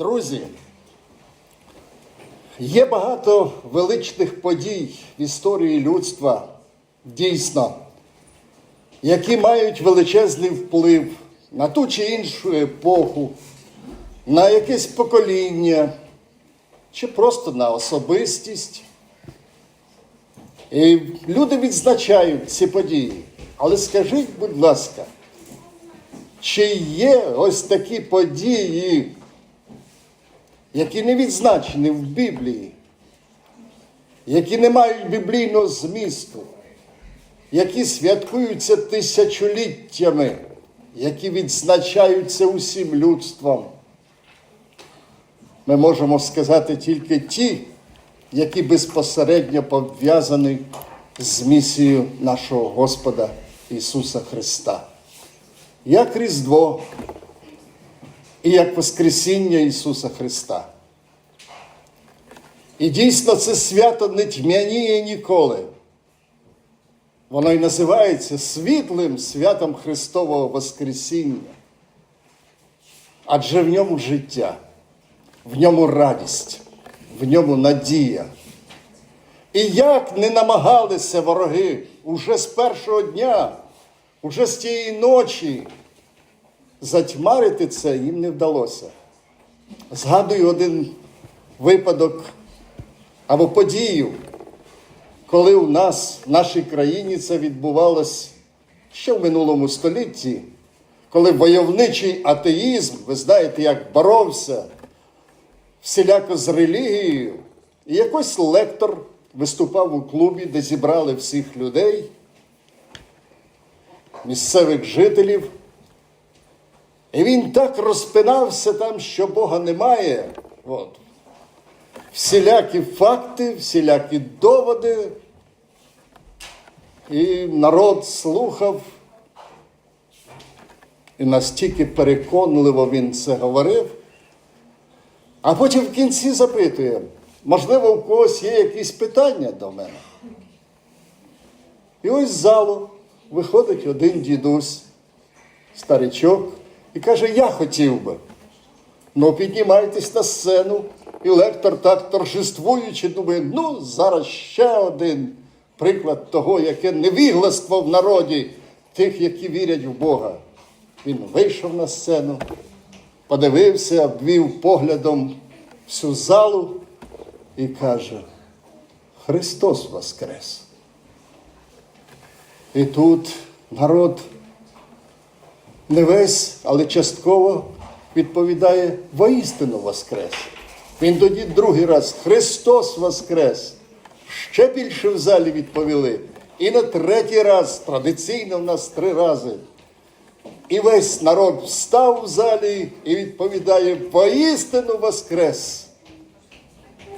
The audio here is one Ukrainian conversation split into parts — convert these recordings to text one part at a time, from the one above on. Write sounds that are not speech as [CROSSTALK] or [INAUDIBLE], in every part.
Друзі, є багато величних подій в історії людства, дійсно, які мають величезний вплив на ту чи іншу епоху, на якесь покоління, чи просто на особистість. І люди відзначають ці події. Але скажіть, будь ласка, чи є ось такі події, які не відзначені в Біблії, які не мають біблійного змісту, які святкуються тисячоліттями, які відзначаються усім людством? Ми можемо сказати тільки ті, які безпосередньо пов'язані з місією нашого Господа Ісуса Христа. Як Різдво і як Воскресіння Ісуса Христа. І дійсно це свято не тьмяніє ніколи. Воно й називається світлим святом Христового Воскресіння. Адже в ньому життя, в ньому радість, в ньому надія. І як не намагалися вороги уже з першого дня, уже з тієї ночі затьмарити це їм не вдалося. Згадую один випадок або подію, коли у нас, в нашій країні, це відбувалось ще в минулому столітті, коли войовничий атеїзм, ви знаєте, як боровся всіляко з релігією, і якось лектор виступав у клубі, де зібрали всіх людей, місцевих жителів. І він так розпинався там, що Бога немає. От. Всілякі факти, всілякі доводи. І народ слухав. І настільки переконливо він це говорив. А потім в кінці запитує, можливо, у когось є якісь питання до мене. І ось з залу виходить один дідусь, старичок, і каже, я хотів би. Ну, піднімайтесь на сцену. І лектор так торжествуючи, думає, ну, зараз ще один приклад того, яке невігластво в народі тих, які вірять в Бога. Він вийшов на сцену, подивився, обвів поглядом всю залу і каже: Христос Воскрес! І тут народ не весь, але частково відповідає воістину Воскрес. Він тоді другий раз Христос Воскрес! Ще більше в залі відповіли. І на третій раз, традиційно в нас три рази. І весь народ встав в залі і відповідає воістину Воскрес!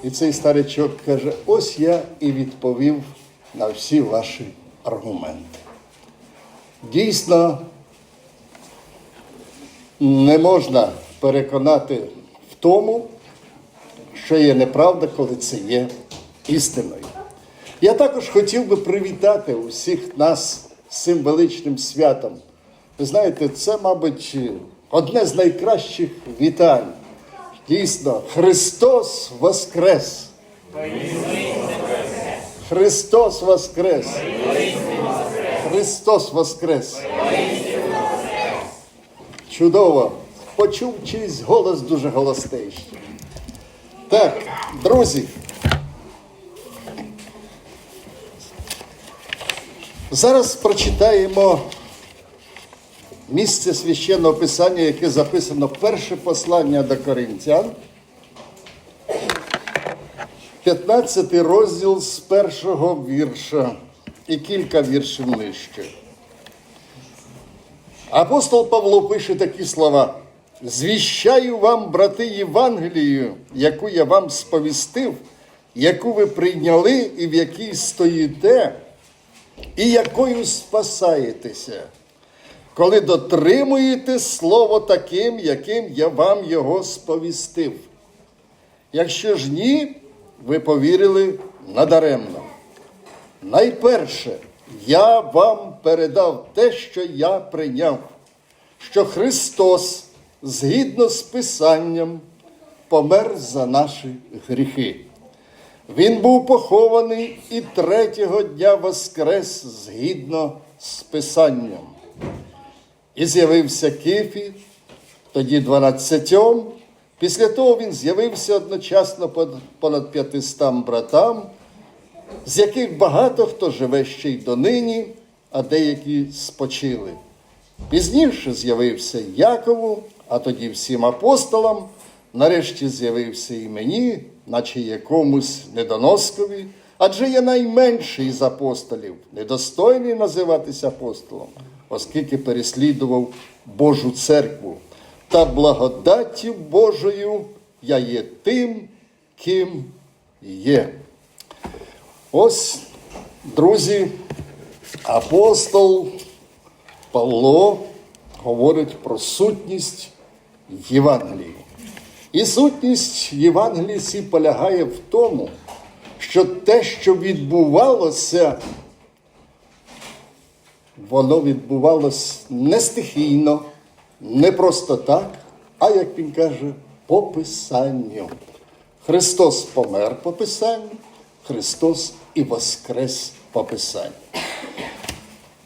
І цей старичок каже: ось я і відповів на всі ваші аргументи. Дійсно, не можна переконати в тому, що є неправда, коли це є істиною. Я також хотів би привітати усіх нас з цим величним святом. Ви знаєте, це, мабуть, одне з найкращих вітань. Дійсно, Христос Воскрес! Христос Воскрес! Христос Воскрес! Чудово! Почув чийсь голос дуже голосний. Так, друзі. Зараз прочитаємо місце священного писання, яке записано перше послання до Коринтян. 15 розділ з першого вірша і кілька віршів нижче. Апостол Павло пише такі слова: Звіщаю вам, брати, Євангелію, яку я вам сповістив, яку ви прийняли і в якій стоїте, і якою спасаєтеся, коли дотримуєте слово таким, яким я вам його сповістив. Якщо ж ні, ви повірили надаремно. Найперше, я вам передав те, що я прийняв, що Христос, згідно з Писанням, помер за наші гріхи. Він був похований і третього дня воскрес згідно з Писанням. І з'явився Кифі, тоді дванадцятьом. Після того він з'явився одночасно понад п'ятистам братам, з яких багато хто живе ще й донині, а деякі спочили. Пізніше з'явився Якову, а тоді всім апостолам. Нарешті з'явився і мені, наче якомусь недоноскові, адже я найменший з апостолів, недостойний називатися апостолом, оскільки переслідував Божу церкву. Та благодаттю Божою я є тим, ким є. Ось, друзі, апостол Павло говорить про сутність Євангелії. І сутність Євангелії полягає в тому, що те, що відбувалося, воно відбувалося не стихійно, не просто так, а як він каже, по Писанню. Христос помер по Писанню, Христос і воскрес по Писанню.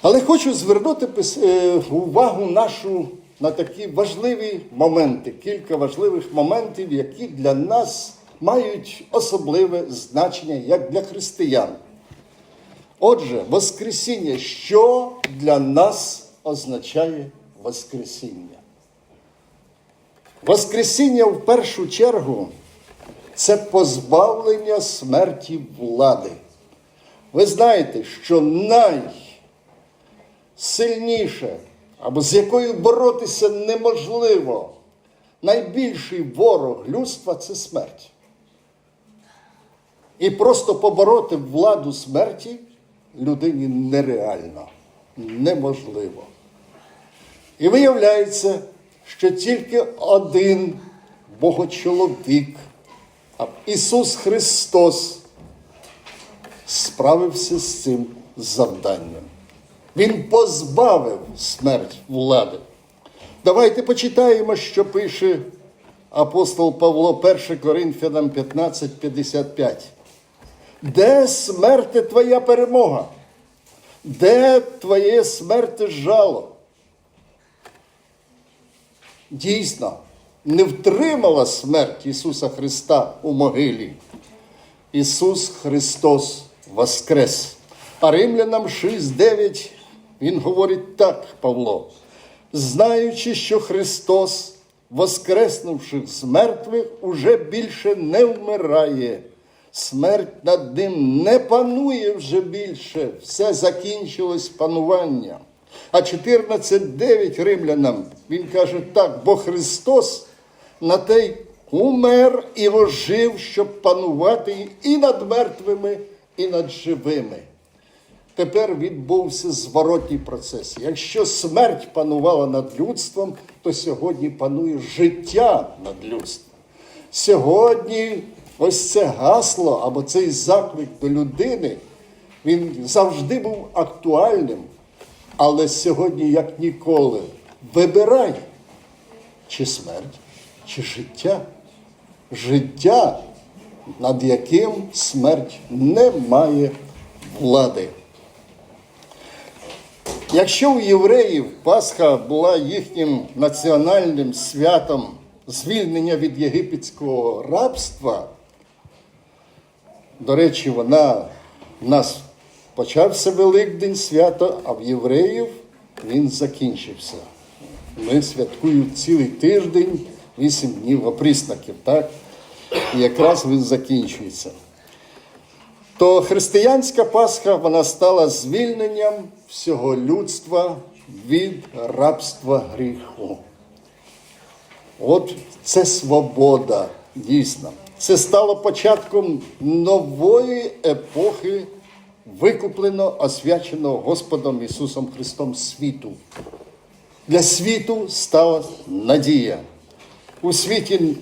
Але хочу звернути е, увагу нашу на такі важливі моменти, кілька важливих моментів, які для нас мають особливе значення як для християн. Отже, Воскресіння, що для нас означає Воскресіння? Воскресіння в першу чергу це позбавлення смерті влади. Ви знаєте, що найсильніше, або з якою боротися неможливо, найбільший ворог людства це смерть. І просто побороти владу смерті людині нереально, неможливо. І виявляється, що тільки один Богочоловік, Ісус Христос, справився з цим завданням. Він позбавив смерть влади. Давайте почитаємо, що пише апостол Павло 1 Коринфянам 15, 55. Де смерти твоя перемога? Де твоє смерти жало? Дійсно, не втримала смерть Ісуса Христа у могилі. Ісус Христос воскрес. А римлянам 6.9 він говорить так, Павло, знаючи, що Христос, воскреснувши з мертвих, уже більше не вмирає. Смерть над ним не панує вже більше, все закінчилось панування. А 14.9 римлянам він каже так, бо Христос на те й умер і ожив, щоб панувати і над мертвими, і над живими. Тепер відбувся зворотній процес. Якщо смерть панувала над людством, то сьогодні панує життя над людством. Сьогодні ось це гасло або цей заклик до людини, він завжди був актуальним, але сьогодні, як ніколи, вибирай чи смерть, чи життя. Життя, над яким смерть не має влади. Якщо у євреїв Пасха була їхнім національним святом звільнення від єгипетського рабства, до речі, вона у нас почався Великдень свято, а в євреїв він закінчився. Ми святкуємо цілий тиждень, вісім днів оприснаків, так? І якраз він закінчується то християнська Пасха вона стала звільненням всього людства від рабства гріху. От це свобода, дійсно. Це стало початком нової епохи, викуплено, освяченого Господом Ісусом Христом світу. Для світу стала надія. У світі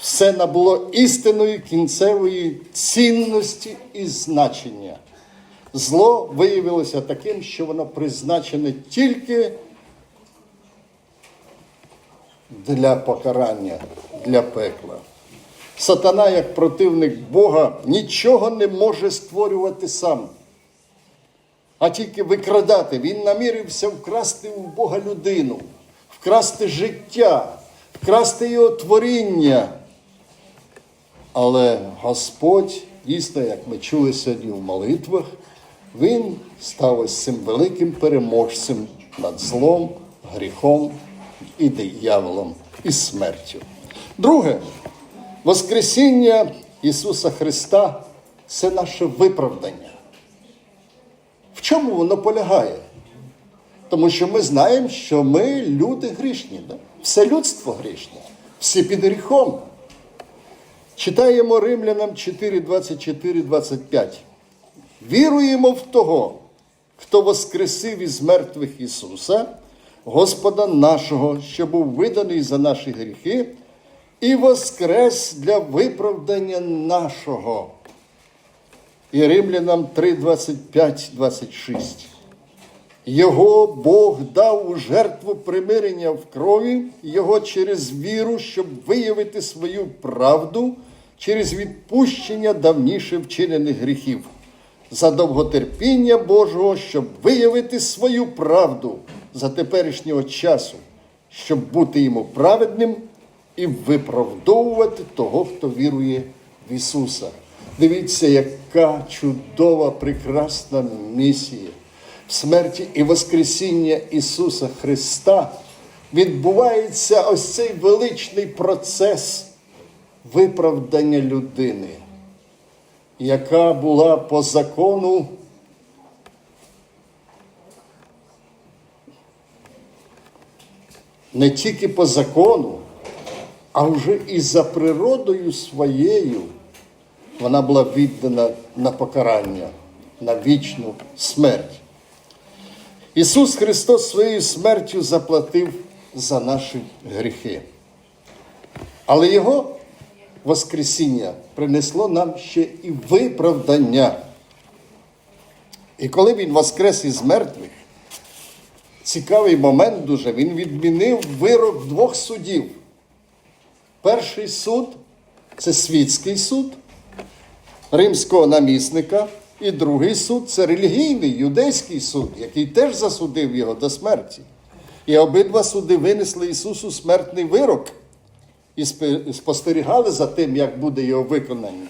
все набуло істинної кінцевої цінності і значення. Зло виявилося таким, що воно призначене тільки для покарання, для пекла. Сатана, як противник Бога, нічого не може створювати сам, а тільки викрадати. Він намірився вкрасти у Бога людину, вкрасти життя, вкрасти його творіння. Але Господь, дійсно, як ми чули сьогодні в молитвах, Він став ось цим великим переможцем над злом, гріхом і дияволом, і смертю. Друге, Воскресіння Ісуса Христа це наше виправдання. В чому воно полягає? Тому що ми знаємо, що ми люди грішні, да? все людство грішне, всі під гріхом. Читаємо Римлянам 4, 24, 25. Віруємо в того, хто воскресив із мертвих Ісуса, Господа нашого, що був виданий за наші гріхи, і воскрес для виправдання нашого. І Римлянам 3, 25, 26. Його Бог дав у жертву примирення в крові, Його через віру, щоб виявити свою правду через відпущення давніше вчинених гріхів, за довготерпіння Божого, щоб виявити свою правду за теперішнього часу, щоб бути йому праведним і виправдовувати того, хто вірує в Ісуса. Дивіться, яка чудова, прекрасна місія в смерті і Воскресіння Ісуса Христа відбувається ось цей величний процес виправдання людини, яка була по закону не тільки по закону, а вже і за природою своєю вона була віддана на покарання, на вічну смерть. Ісус Христос своєю смертю заплатив за наші гріхи. Але Його Воскресіння принесло нам ще і виправдання. І коли Він воскрес із мертвих, цікавий момент дуже, Він відмінив вирок двох судів. Перший суд це світський суд римського намісника, і другий суд це релігійний юдейський суд, який теж засудив його до смерті. І обидва суди винесли Ісусу смертний вирок і спостерігали за тим, як буде його виконання.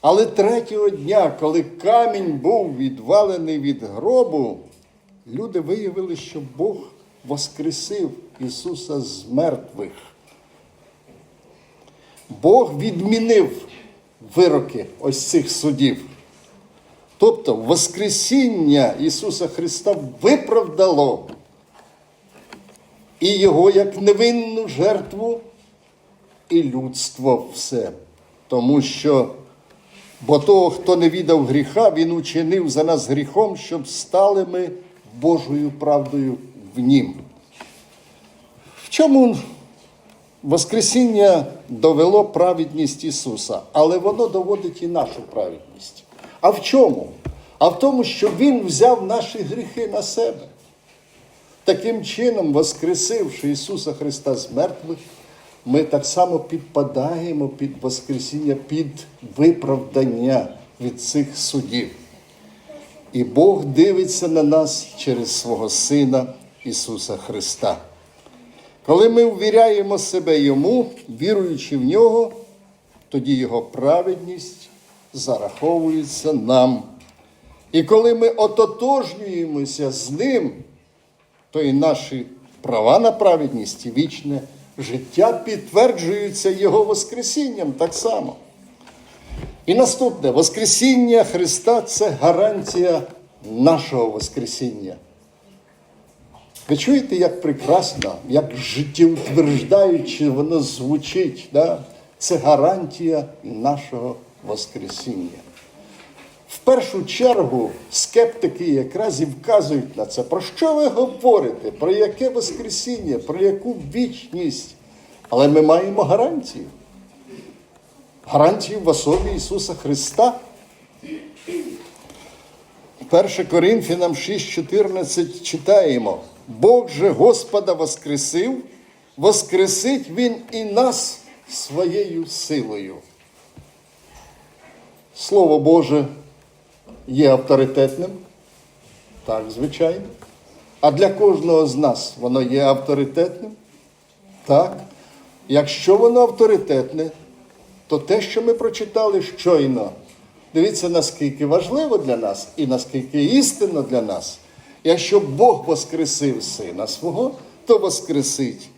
Але третього дня, коли камінь був відвалений від гробу, люди виявили, що Бог воскресив Ісуса з мертвих. Бог відмінив вироки ось цих судів. Тобто Воскресіння Ісуса Христа виправдало і Його як невинну жертву, і людство все. Тому що, бо того, хто не віддав гріха, Він учинив за нас гріхом, щоб стали ми Божою правдою в Нім. В чому Воскресіння довело праведність Ісуса, але воно доводить і нашу праведність. А в чому? А в тому, що Він взяв наші гріхи на себе. Таким чином, воскресивши Ісуса Христа з мертвих, ми так само підпадаємо під Воскресіння, під виправдання від цих судів. І Бог дивиться на нас через свого Сина Ісуса Христа. Коли ми ввіряємо себе Йому, віруючи в нього, тоді Його праведність зараховується нам. І коли ми ототожнюємося з Ним, то і наші права на праведність і вічне життя підтверджуються Його Воскресінням так само. І наступне Воскресіння Христа це гарантія нашого Воскресіння. Ви чуєте, як прекрасно, як життєутверждаюче воно звучить. Да? Це гарантія нашого Воскресіння. В першу чергу скептики якраз і вказують на це. Про що ви говорите? Про яке Воскресіння, про яку вічність? Але ми маємо гарантію. Гарантію в особі Ісуса Христа. 1 Коринфянам 6,14 читаємо. Бог же Господа воскресив, воскресить Він і нас своєю силою. Слово Боже є авторитетним, так, звичайно. А для кожного з нас воно є авторитетним. Так. Якщо воно авторитетне, то те, що ми прочитали щойно, дивіться, наскільки важливо для нас і наскільки істинно для нас. Якщо Бог воскресив Сина свого, то воскресить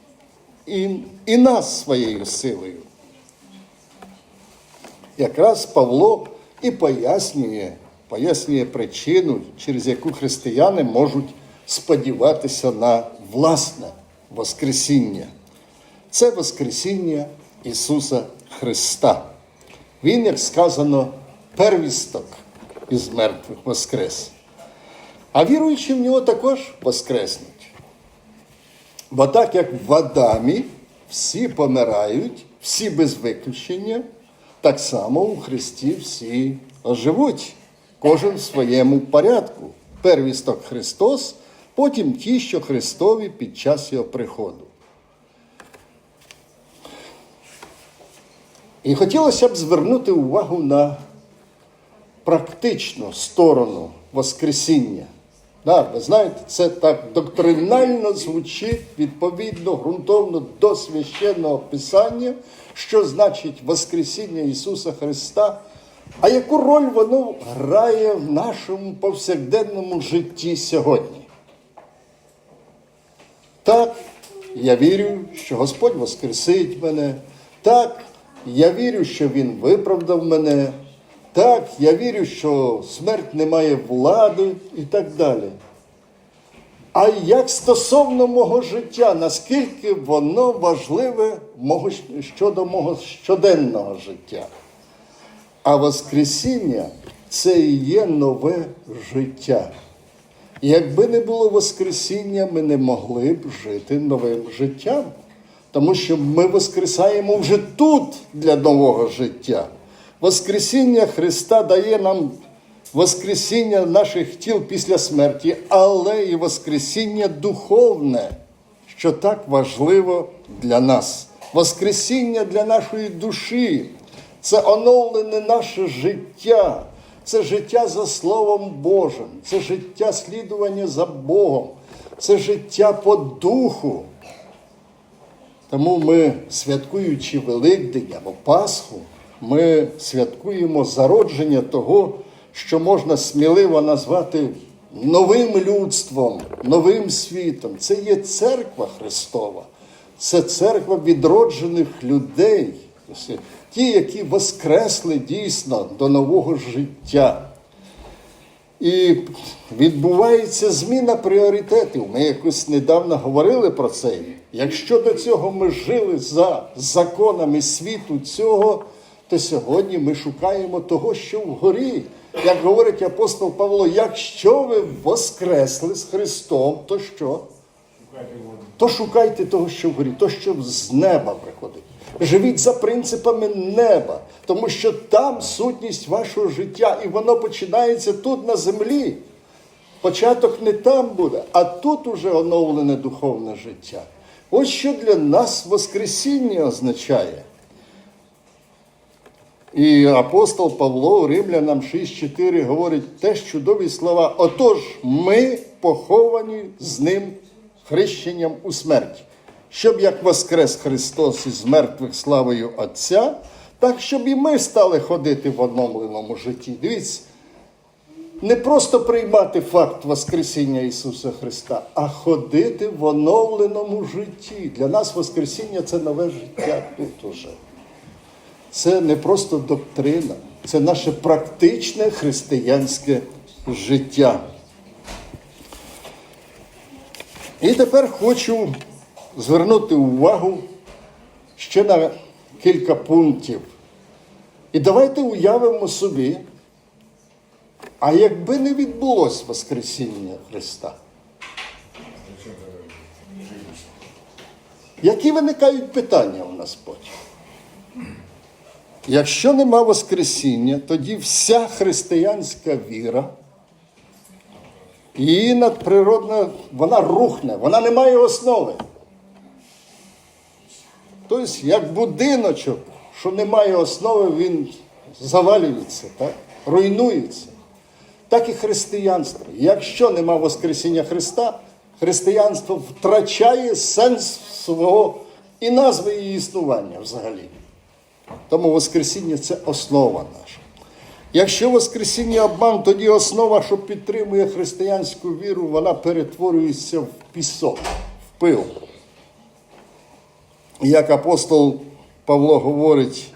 і, і нас своєю силою. Якраз Павло і пояснює, пояснює причину, через яку християни можуть сподіватися на власне Воскресіння. Це Воскресіння Ісуса Христа. Він, як сказано, первісток із мертвих воскрес. А віруючі в нього також воскреснуть. Бо так як в Адамі всі помирають, всі без виключення, так само у Христі всі оживуть, кожен в своєму порядку. Первісток Христос, потім ті, що Христові під час Його приходу. І хотілося б звернути увагу на практичну сторону Воскресіння. Да, ви знаєте, це так доктринально звучить відповідно, ґрунтовно до священного Писання, що значить Воскресіння Ісуса Христа, а яку роль воно грає в нашому повсякденному житті сьогодні. Так, я вірю, що Господь воскресить мене. Так, я вірю, що Він виправдав мене. Так, я вірю, що смерть не має влади і так далі. А як стосовно мого життя, наскільки воно важливе щодо мого щоденного життя? А Воскресіння це і є нове життя. Якби не було Воскресіння, ми не могли б жити новим життям. Тому що ми воскресаємо вже тут для нового життя. Воскресіння Христа дає нам Воскресіння наших тіл після смерті, але і Воскресіння духовне, що так важливо для нас. Воскресіння для нашої душі це оновлене наше життя, це життя за Словом Божим, це життя слідування за Богом, це життя по духу. Тому ми, святкуючи Великдень або Пасху, ми святкуємо зародження того, що можна сміливо назвати новим людством, новим світом. Це є церква Христова, це церква відроджених людей, ті, які воскресли дійсно до нового життя. І відбувається зміна пріоритетів. Ми якось недавно говорили про це. Якщо до цього ми жили за законами світу цього, то сьогодні ми шукаємо того, що вгорі. Як говорить апостол Павло, якщо ви воскресли з Христом, то що? То шукайте того, що вгорі, то, що з неба приходить. Живіть за принципами неба, тому що там сутність вашого життя, і воно починається тут на землі. Початок не там буде, а тут уже оновлене духовне життя. Ось що для нас Воскресіння означає. І апостол Павло Римлянам 6.4 говорить теж чудові слова. Отож, ми поховані з ним хрещенням у смерть, щоб як воскрес Христос із мертвих славою Отця, так щоб і ми стали ходити в оновленому житті. Дивіться, не просто приймати факт Воскресіння Ісуса Христа, а ходити в оновленому житті. Для нас Воскресіння це нове життя тут уже. Це не просто доктрина, це наше практичне християнське життя. І тепер хочу звернути увагу ще на кілька пунктів. І давайте уявимо собі, а якби не відбулось Воскресіння Христа, які виникають питання у нас потім? Якщо нема Воскресіння, тоді вся християнська віра, її надприродна, вона рухне, вона не має основи. Тобто як будиночок, що немає основи, він завалюється, так? руйнується. Так і християнство. Якщо нема Воскресіння Христа, християнство втрачає сенс свого і назви її існування взагалі. Тому Воскресіння це основа наша. Якщо Воскресіння обман, тоді основа, що підтримує християнську віру, вона перетворюється в пісок, в пил. Як апостол Павло говорить,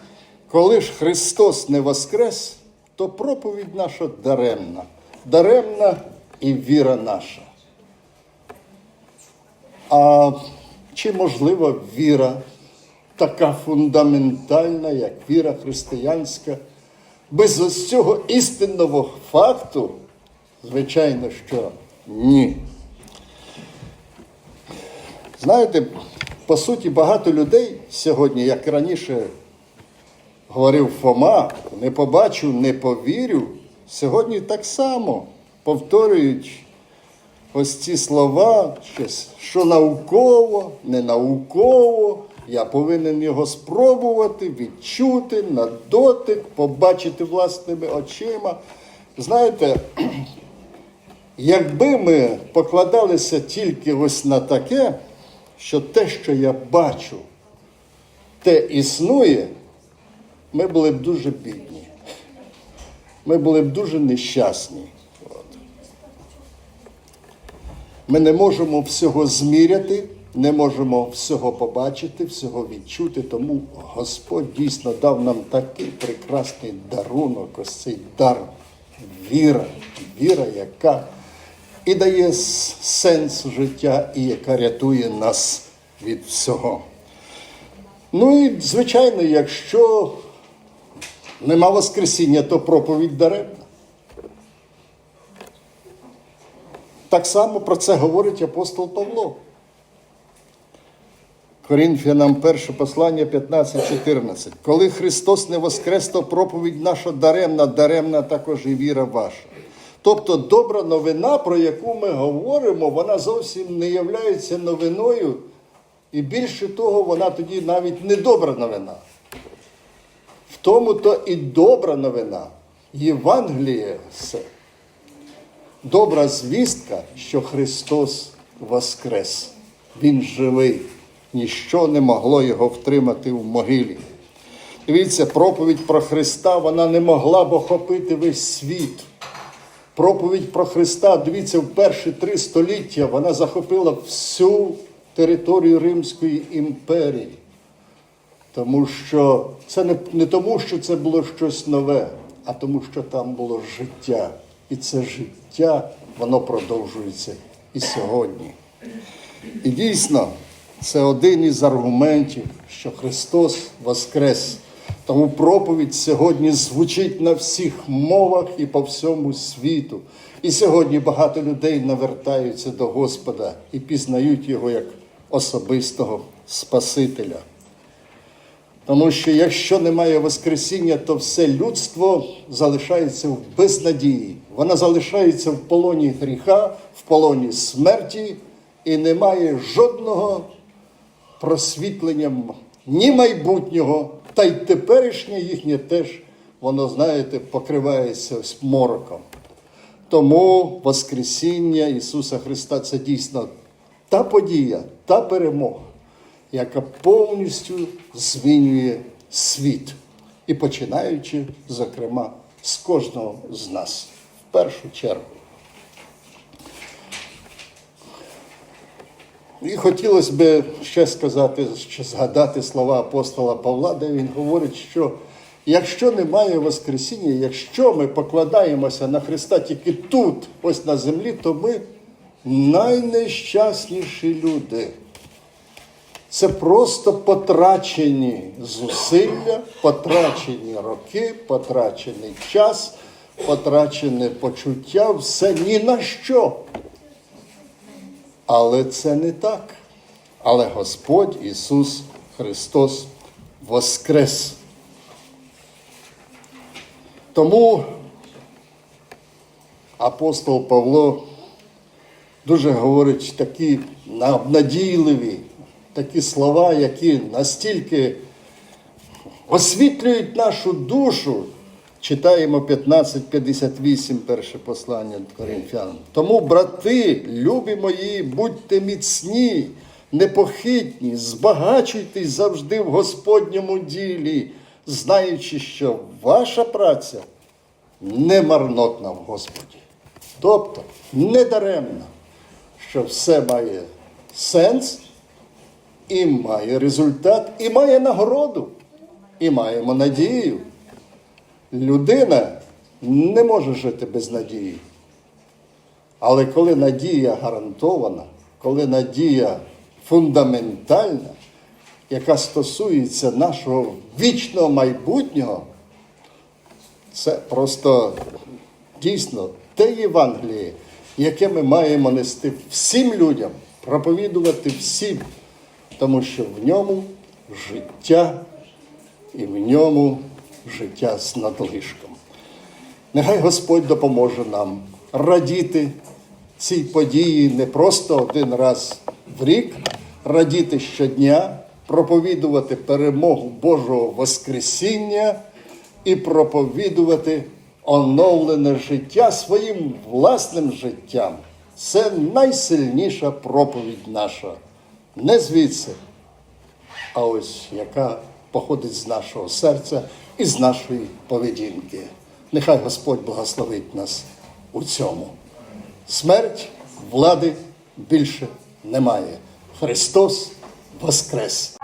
коли ж Христос не воскрес, то проповідь наша даремна, даремна і віра наша. А чи можлива віра така фундаментальна, як віра християнська, без ось цього істинного факту? Звичайно, що ні. Знаєте, по суті, багато людей сьогодні, як раніше говорив Фома, не побачу, не повірю. Сьогодні так само повторюють ось ці слова, що науково, не науково. Я повинен його спробувати, відчути на дотик, побачити власними очима. Знаєте, [CLEARS THROAT] якби ми покладалися тільки ось на таке, що те, що я бачу, те існує, ми були б дуже бідні. Ми були б дуже нещасні. Ми не можемо всього зміряти, не можемо всього побачити, всього відчути. Тому Господь дійсно дав нам такий прекрасний дарунок, ось цей дар віра, віра, яка і дає сенс життя, і яка рятує нас від всього. Ну і, звичайно, якщо нема Воскресіння, то проповідь даремна. Так само про це говорить апостол Павло. Корінфянам перше послання 15-14. Коли Христос не воскрес, то проповідь наша даремна, даремна також і віра ваша. Тобто добра новина, про яку ми говоримо, вона зовсім не є новиною, і більше того, вона тоді навіть не добра новина. В тому то і добра новина. Євангеліє це добра звістка, що Христос воскрес. Він живий. Ніщо не могло його втримати в могилі. Дивіться, проповідь про Христа вона не могла б охопити весь світ. Проповідь про Христа, дивіться, в перші три століття вона захопила всю територію Римської імперії. Тому що це не, не тому, що це було щось нове, а тому, що там було життя. І це життя, воно продовжується і сьогодні. І дійсно, це один із аргументів, що Христос Воскрес. Тому проповідь сьогодні звучить на всіх мовах і по всьому світу. І сьогодні багато людей навертаються до Господа і пізнають Його як особистого Спасителя. Тому що якщо немає Воскресіння, то все людство залишається в безнадії. Вона залишається в полоні гріха, в полоні смерті і немає жодного просвітлення ні майбутнього, та й теперішнє їхнє теж, воно, знаєте, покривається мороком. Тому Воскресіння Ісуса Христа це дійсно та подія, та перемога, яка повністю змінює світ. І починаючи, зокрема, з кожного з нас в першу чергу. І хотілося б ще сказати, ще згадати слова апостола Павла, де він говорить, що якщо немає Воскресіння, якщо ми покладаємося на Христа тільки тут, ось на землі, то ми найнещасніші люди. Це просто потрачені зусилля, потрачені роки, потрачений час, потрачене почуття, все ні на що. Але це не так. Але Господь Ісус Христос Воскрес. Тому апостол Павло дуже говорить такі надійливі такі слова, які настільки освітлюють нашу душу. Читаємо 15.58, перше послання Коринфян. Тому, брати, любі мої, будьте міцні, непохитні, збагачуйтесь завжди в Господньому ділі, знаючи, що ваша праця не марнотна в Господі. Тобто не даремно, що все має сенс і має результат, і має нагороду, і маємо надію. Людина не може жити без надії. Але коли надія гарантована, коли надія фундаментальна, яка стосується нашого вічного майбутнього, це просто дійсно те Євангеліє, яке ми маємо нести всім людям, проповідувати всім, тому що в ньому життя і в ньому життя з надлишком. Нехай Господь допоможе нам радіти цій події не просто один раз в рік, радіти щодня, проповідувати перемогу Божого Воскресіння і проповідувати оновлене життя своїм власним життям. Це найсильніша проповідь наша. Не звідси, а ось яка походить з нашого серця і з нашої поведінки. Нехай Господь благословить нас у цьому. Смерть влади більше немає. Христос Воскрес!